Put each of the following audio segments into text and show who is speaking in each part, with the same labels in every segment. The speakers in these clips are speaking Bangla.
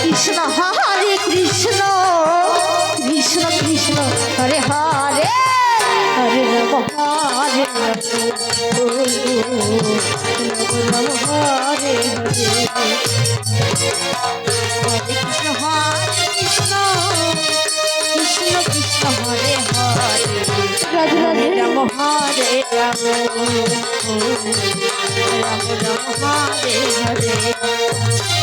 Speaker 1: কৃষ্ণ হরে কৃষ্ণ কৃষ্ণ কৃষ্ণ হরে হরে হরে রব হরে রব হরে হরে কৃষ্ণ হরে কৃষ্ণ কৃষ্ণ কৃষ্ণ হরে হরে রাধে রাধে রাম হরে রাম রাম রাম হরে হরে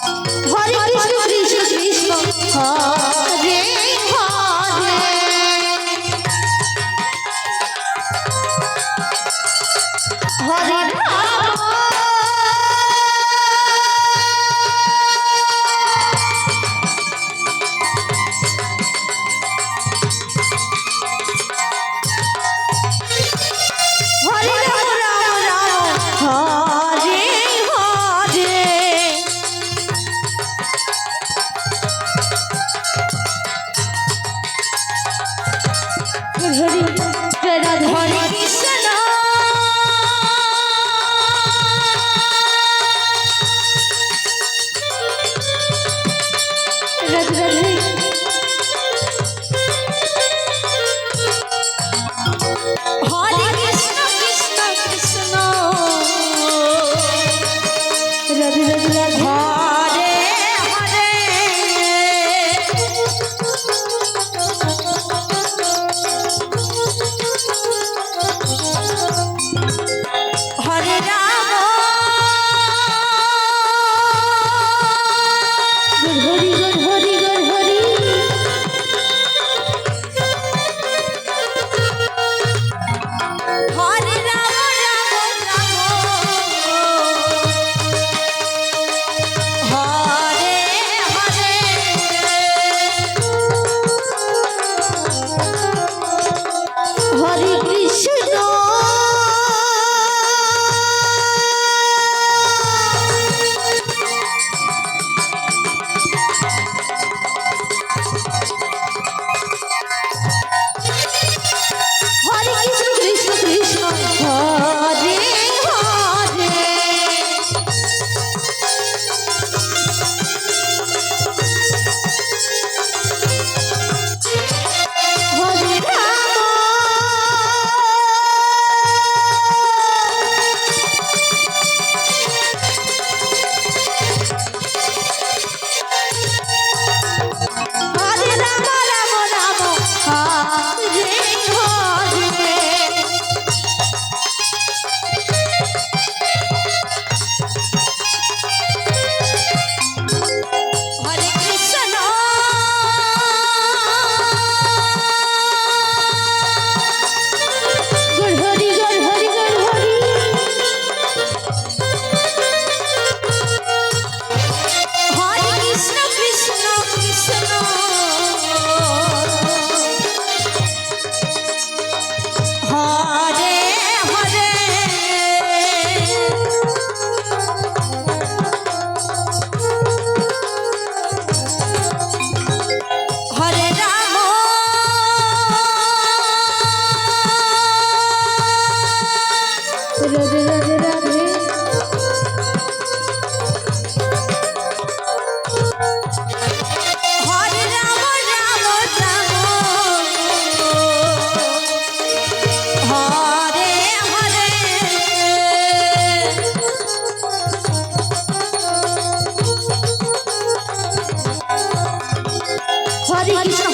Speaker 1: Música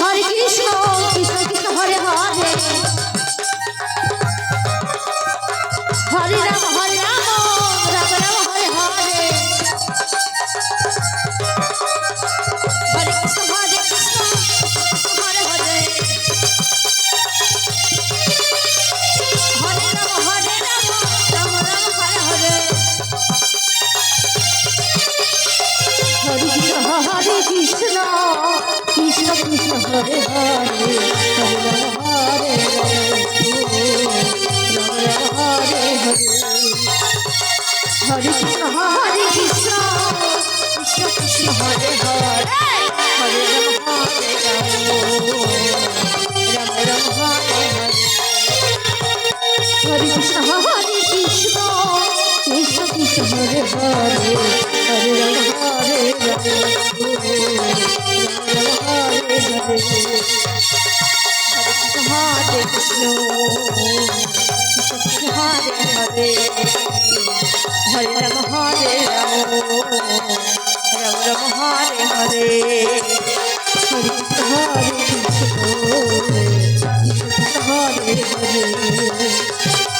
Speaker 1: হরে কৃষ্ণ বিষ্ণু হরে হরে হরে রাম হরে রাম রাম রাম হরে হরে হরে হরে বিষ্ণু হরে হরে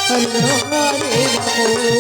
Speaker 1: হরে হরে রাম